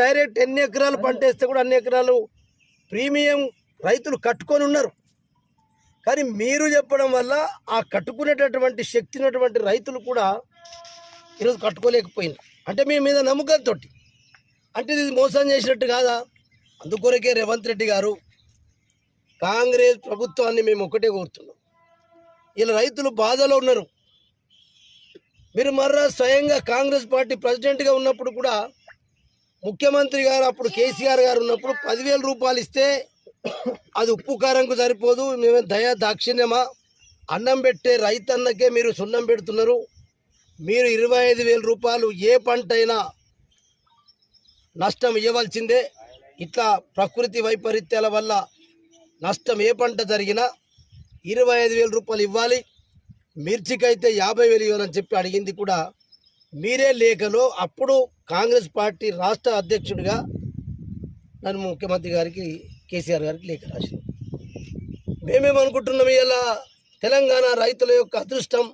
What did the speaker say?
Direct ఎన్ని ఎకరాలు పంట వేస్తే కూడా అన్ని ఎకరాలు ప్రీమియం రైతులు కట్టుకొని ఉన్నారు. కానీ మీరు చెప్పడం వల్ల ఆ కట్టుకునేటటువంటి శక్తి ఉన్నటువంటి రైతులు కూడా ఈరోజు కట్టుకోలేకపోయినారు అంటే మీ మీద నమ్మకంతో అంటే ఇది మోసం చేసినట్టు కాదా? అందుకొరకే రేవంత్ రెడ్డి గారు కాంగ్రెస్ ప్రభుత్వాన్ని మేము ఒకటే కోరుతున్నాం. ఇలా రైతులు బాధలో ఉన్నారు. మీరు మర్రా స్వయంగా కాంగ్రెస్ పార్టీ ప్రెసిడెంట్గా ఉన్నప్పుడు కూడా ముఖ్యమంత్రి గారు అప్పుడు కేసీఆర్ గారు ఉన్నప్పుడు పదివేల రూపాయలు ఇస్తే అది ఉప్పు కారంకు సరిపోదు మేము దయా దాక్షిణ్యమా? అన్నం పెట్టే రైతన్నకే మీరు సున్నం పెడుతున్నారు. మీరు ఇరవై ఐదు వేల రూపాయలు ఏ పంట అయినా నష్టం ఇవ్వవలసిందే. ఇట్లా ప్రకృతి వైపరీత్యాల వల్ల నష్టం ఏ పంట జరిగినా ఇరవై ఐదు వేల రూపాయలు ఇవ్వాలి. మిర్చికైతే యాభై వేలు ఇవ్వాలని చెప్పి అడిగింది కూడా మీరే లేఖలో అప్పుడు కాంగ్రెస్ పార్టీ రాష్ట్ర అధ్యక్షుడిగా నన్ను ముఖ్యమంత్రి గారికి కేసీఆర్ గారికి లేఖ రాసింది మేమేమనుకుంటున్నాం ఇలా తెలంగాణ రైతుల యొక్క అదృష్టం